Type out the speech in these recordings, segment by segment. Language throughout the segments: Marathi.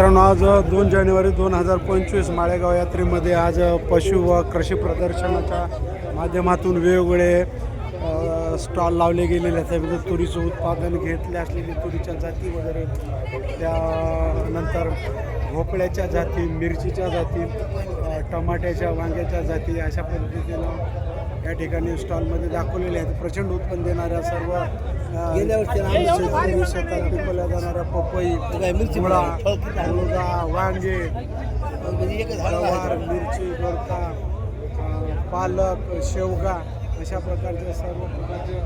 मित्रांनो आज दोन जानेवारी दोन हजार पंचवीस माळेगाव यात्रेमध्ये आज पशु व कृषी प्रदर्शनाच्या माध्यमातून वेगवेगळे स्टॉल लावले गेलेले आहेत. त्यामध्ये तुरीचं उत्पादन घेतले असलेली तुरीच्या जाती वगैरे त्यानंतर भोपळ्याच्या जाती मिरचीच्या जाती टमाट्याच्या वांग्याच्या जाती अशा पद्धतीनं या ठिकाणी स्टॉलमध्ये दाखवलेले आहेत. प्रचंड उत्पन्न देणाऱ्या सर्व गेल्या वर्षी आम्ही शेतात पिकवल्या जाणाऱ्या पपई मुळा? मुलगा वांगे म्हणजे गवार. मिरची गोरका पालक शेवगा अशा प्रकारचे सर्व प्रकारचे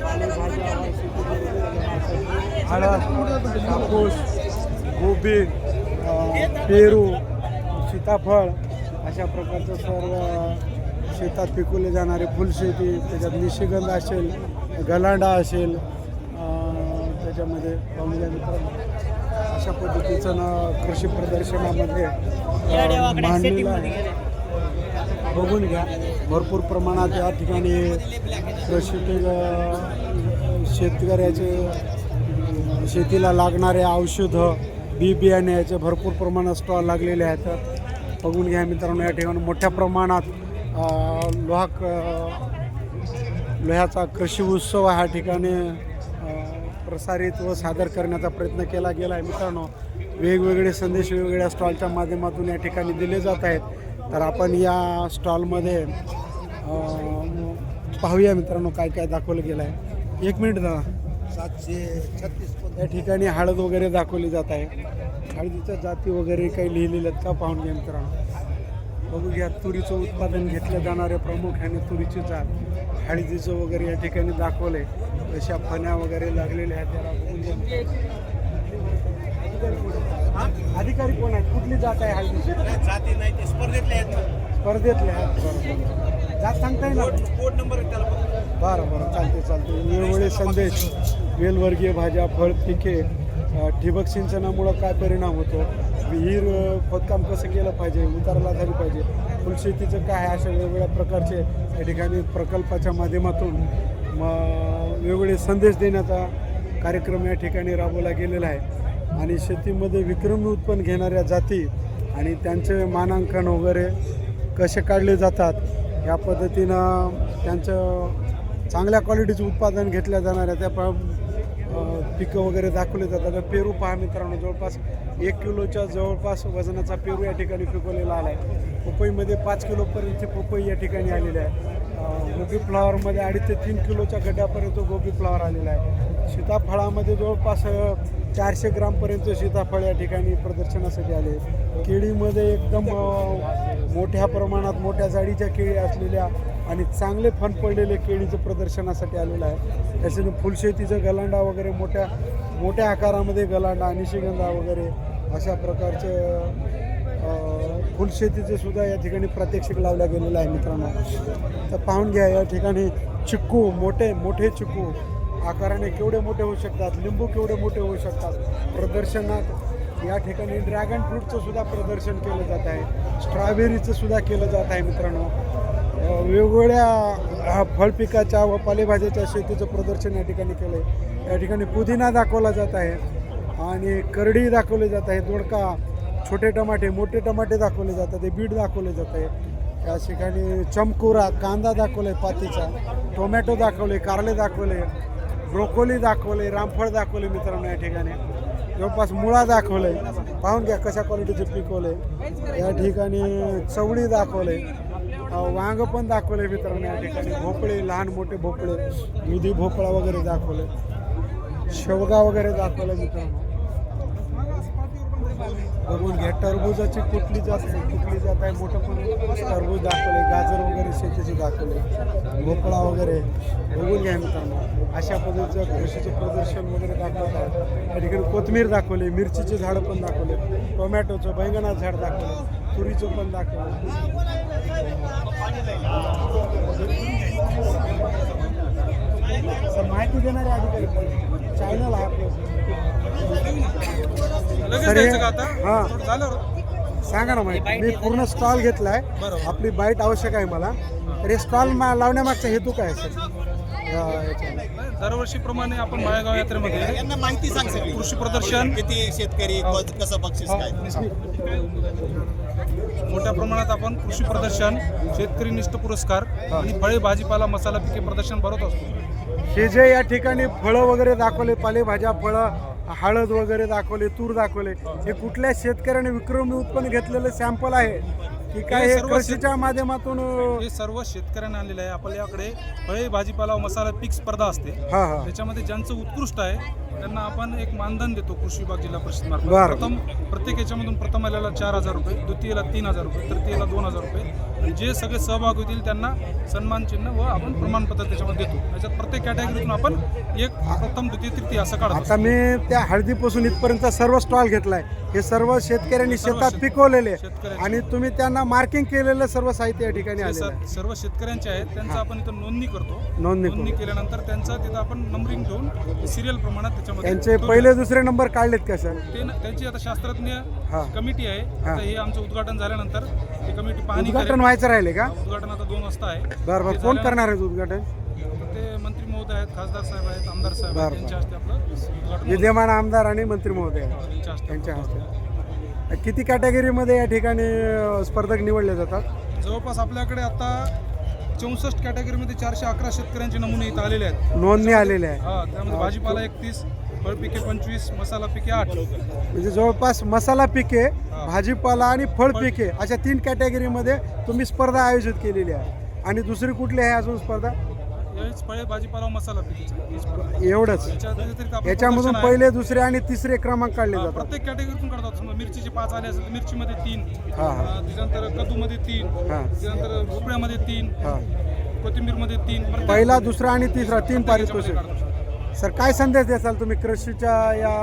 पालेभाज्या शेतीमध्ये हळद कापूस गोबी पेरू सीताफळ अशा प्रकारचं सर्व शेतात पिकवले जाणारे फुलशेती त्याच्यात निशिगंध असेल गलांडा असेल त्याच्यामध्ये पाहुण्या मित्रांनो अशा पद्धतीचं ना कृषी प्रदर्शनामध्ये अ, बघून घ्या. भरपूर प्रमाणात या ठिकाणी कृषी शेतकऱ्याचे शेतीला लागणारे औषधं बी बियाणे याचे भरपूर प्रमाणात स्टॉल लागलेले आहेत. बघून घ्या मित्रांनो या ठिकाणी मोठ्या प्रमाणात लोहाक लोह्याचा कृषी उत्सव ह्या ठिकाणी प्रसारित व सादर करण्याचा प्रयत्न केला गेला आहे मित्रांनो वेगवेगळे संदेश वेगवेगळ्या स्टॉलच्या माध्यमातून या ठिकाणी दिले जात आहेत. तर आपण या स्टॉलमध्ये पाहूया मित्रांनो काय काय दाखवलं गेलं आहे एक मिनिट दादा. सातशे छत्तीस या ठिकाणी हळद वगैरे दाखवली जात आहे. हळदीच्या जाती वगैरे काही लिहिलेल्या आहेत का पाहून घ्या मित्रांनो. बघू घ्या तुरीचं उत्पादन घेतलं जाणारे प्रामुख्याने तुरीची जात. हळदीचं वगैरे या ठिकाणी दाखवले अशा फण्या वगैरे लागलेल्या आहेत त्याला. अधिकारी कोण आहेत? कुठली जात आहे हळदीची जाती नाही ते स्पर्धेतले आहेत स्पर्धेतले आहेत. बरं बरं. जात सांगता येईल कोड नंबर आहे त्याला. बरं बरं. चालते चालते वेळोवेळी संदेश वेलवर्गीय भाज्या फळ पिके ठिबक सिंचनामुळं काय परिणाम होतो? विहीर खोदकाम कसं केलं पाहिजे उतारला झाली पाहिजे? फुलशेतीचं काय अशा वेगवेगळ्या प्रकारचे या ठिकाणी प्रकल्पाच्या माध्यमातून म वेगवेगळे संदेश देण्याचा कार्यक्रम या ठिकाणी राबवला गेलेला आहे. आणि शेतीमध्ये विक्रमी उत्पन्न घेणाऱ्या जाती आणि त्यांचे मानांकन वगैरे कसे काढले जातात या पद्धतीनं त्यांचं चांगल्या क्वालिटीचं उत्पादन घेतल्या जाणाऱ्या त्या पिकं वगैरे दाखवले जातात. पेरू पहा मित्रांनो जवळपास एक किलोच्या जवळपास वजनाचा पेरू या ठिकाणी पिकवलेला आला आहे पपईमध्ये पाच किलोपर्यंतची पपई या ठिकाणी आलेली आहे. गोबी फ्लावरमध्ये अडीच ते तीन किलोच्या गड्ड्यापर्यंत गोबी फ्लावर आलेला आहे. सीताफळामध्ये जवळपास चारशे ग्रामपर्यंत सीताफळ या ठिकाणी प्रदर्शनासाठी आले. केळीमध्ये एकदम मोठ्या प्रमाणात मोठ्या जाडीच्या केळी असलेल्या आणि चांगले फन पडलेले केळीचं प्रदर्शनासाठी आलेलं आहे. त्याच्याने फुलशेतीचं गलांडा वगैरे मोठ्या मोठ्या आकारामध्ये गलांडा निशिगंधा वगैरे अशा प्रकारचे फुलशेतीचं फुलशेतीचे सुद्धा या ठिकाणी प्रात्यक्षिक लावल्या गेलेलं आहे मित्रांनो. तर पाहून घ्या या ठिकाणी चिक्कू मोठे मोठे चिक्कू आकाराने केवढे मोठे होऊ शकतात लिंबू केवढे मोठे होऊ शकतात प्रदर्शनात या ठिकाणी ड्रॅगन फ्रूटचं सुद्धा प्रदर्शन केलं जात आहे. स्ट्रॉबेरीचं सुद्धा केलं जात आहे मित्रांनो. वेगवेगळ्या फळपिकाच्या व पालेभाज्याच्या शेतीचं प्रदर्शन या ठिकाणी केलं आहे या ठिकाणी पुदिना दाखवला जात आहे आणि करडी दाखवली जात आहे. दोडका छोटे टमाटे मोठे टमाटे दाखवले जातात. ते बीट दाखवले जात आहे. या ठिकाणी चमकुरा कांदा दाखवले पातीचा. टोमॅटो दाखवले कारले दाखवले ब्रोकोली दाखवले रामफळ दाखवले मित्रांनो या ठिकाणी. जवळपास मुळा दाखवले पाहून घ्या कशा क्वालिटीचे पिकवले. या ठिकाणी चवळी दाखवले आहे वांग पण दाखवले मित्रांनो या ठिकाणी. भोपळे लहान मोठे भोपळे दुधी भोपळा वगैरे दाखवले शेवगा वगैरे दाखवले मित्रांनो. बघून घ्या. टरबुजाची कुठली जात कुठली जात आहे मोठं पण टरबूज दाखवले गाजर वगैरे शेतीचे दाखवले भोपळा वगैरे. बघून घ्या मित्रांनो. अशा पद्धतीचं कृषीचं प्रदर्शन वगैरे दाखवत आहे. या ठिकाणी कोथमीर दाखवले मिरचीचे झाडं पण दाखवले टोमॅटोचं बैंगणाचं झाड दाखवलं तुरीचं पण दाखवलं. असं माहिती देणारे अधिकारी. चॅनल आहे आपलं. हे- हां. सांगा ना माहिती. मी पूर्ण स्टॉल घेतलाय. आपली बाईट आवश्यक आहे मला. तर हे स्टॉल लावण्यामागचा हेतू काय आहे सर? या दरवर्षीप्रमाणे आपण माळेगाव यात्रेमध्ये यांना माहिती सांग सगळी. कृषी प्रदर्शन किती शेतकरी क- कसं बक्षीस काय? मोठ्या प्रमाणात आपण कृषी प्रदर्शन शेतकरी निष्ठ पुरस्कार आणि फळे भाजीपाला मसाला पिके प्रदर्शन भरत असतो. हे जे या ठिकाणी फळं वगैरे दाखवले पालेभाज्या फळं हळद वगैरे दाखवले तूर दाखवले हे कुठल्या शेतकऱ्याने विक्रमी उत्पन्न घेतलेलं सॅम्पल आहे? की काय सर्व कृषीच्या माध्यमातून हे सर्व शेतकऱ्यांना आणलेलं आहे. आपल्याकडे फळे भाजीपाला मसाला पीक स्पर्धा असते. हा हा. त्याच्यामध्ये ज्यांचं उत्कृष्ट आहे त्यांना आपण एक मानधन देतो कृषी विभाग जिल्हा परिषद मार्फत. बरं. प्रथम प्रत्येक याच्यामधून प्रथम आल्याला चार हजार रुपये द्वितीयला तीन हजार रुपये तृतीयला दोन हजार रुपये आणि जे सगळे सहभाग होतील त्यांना सन्मान चिन्ह व आपण प्रमाणपत्र त्याच्यामध्ये देतो. त्याच्यात प्रत्येक कॅटेगरीतून आपण एक प्रथम द्वितीय तृतीय असं काढतो. आता मी त्या हळदीपासून इथपर्यंत सर्व स्टॉल घेतलाय. हे सर्व शेतकऱ्यांनी शेतात शेत- पिकवलेले. आणि तुम्ही त्यांना मार्किंग केलेलं सर्व साहित्य या ठिकाणी सर्व शेतकऱ्यांचे आहेत. त्यांचं आपण इथं नोंदणी करतो. नोंदणी नोंदणी केल्यानंतर त्यांचं तिथं आपण नंबरिंग ठेवून सिरियल प्रमाणात त्याच्यामध्ये त्यांचे पहिले दुसरे नंबर काढलेत का सर? ते त्यांची आता शास्त्रज्ञ हा. कमिटी आहे. हा. आता हे आमचं उद्घाटन झाल्यानंतर ते कमिटी पाहणी व्हायचं राहिले का? उद्घाटन आता दोन वाजता आहे. बरं बरं. कोण करणार आहे उद्घाटन? ते मंत्री महोदय आहेत खासदार साहेब आहेत आमदार साहेब आहेत बरं, त्यांच्या हस्ते आपलं उद्घाटन होतं. विद्यमान आमदार आणि मंत्री महोदय त्यांच्या हस्ते यांच्या हस्ते. किती कॅटेगरीमध्ये या ठिकाणी अं, स्पर्धक निवडले जातात? जवळपास आपल्याकडे आता चौसष्ट कॅटेगरीमध्ये चारशे अकरा शेतकऱ्यांचे नमुने इथं आलेले आहेत. नोंदणी आलेली आहे. हा त्यामध्ये भाजीपाला एकतीस फळपिके पंचवीस मसाला पिके आठ. म्हणजे जवळपास मसाला पिके भाजीपाला आणि फळ पिके अशा तीन कॅटेगरीमध्ये तुम्ही स्पर्धा आयोजित केलेली आहे. आणि दुसरी कुठली आहे अजून स्पर्धा? फळे भाजीपाला मसाला स्पर्धा. एवढंच. याच्यामधून. पहिले दुसरे आणि तिसरे क्रमांक काढले जातात. प्रत्येक कॅटेगरीतून काढतात. समजा मिरचीचे पाच आले असेल मिरचीमध्ये तीन. त्याच्यानंतर कद्दूमध्ये तीन. हा. त्याच्यानंतर भोपळ्यामध्ये तीन. हा. कोथिंबीरमध्ये तीन. पहिला दुसरा आणि तिसरा तीन पारितोषिक. सर काय संदेश द्याल तुम्ही कृषीच्या या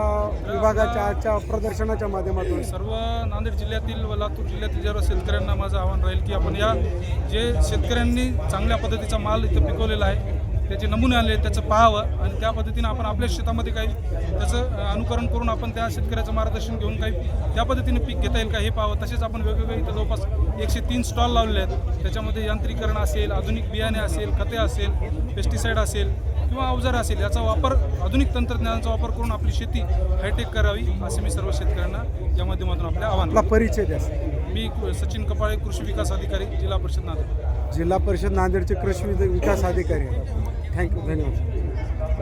विभागाच्या आजच्या प्रदर्शनाच्या माध्यमातून? सर्व नांदेड जिल्ह्यातील व लातूर जिल्ह्यातील सर्व शेतकऱ्यांना माझं आव्हान राहील की आपण या जे शेतकऱ्यांनी चांगल्या पद्धतीचा माल इथं पिकवलेला आहे त्याचे नमुने आले आहेत, त्याचं पाहावं आणि त्या पद्धतीनं आपण आपल्या शेतामध्ये काही त्याचं अनुकरण करून आपण त्या शेतकऱ्याचं मार्गदर्शन घेऊन काही त्या पद्धतीने पीक घेता येईल का हे पाहावं. तसेच आपण वेगवेगळे इथं जवळपास एकशे तीन स्टॉल लावलेले आहेत. त्याच्यामध्ये यांत्रिकरण असेल आधुनिक बियाणे असेल खते असेल पेस्टिसाईड असेल किंवा अवजार असेल याचा वापर आधुनिक तंत्रज्ञानाचा वापर करून आपली शेती हायटेक करावी असे मी सर्व शेतकऱ्यांना या माध्यमातून आपल्या आवाहन परिचय द्या. मी सचिन कपाळे कृषी विकास अधिकारी जिल्हा परिषद नांदेड. जिल्हा परिषद नांदेडचे कृषी विकास अधिकारी थँक्यू धन्यवाद.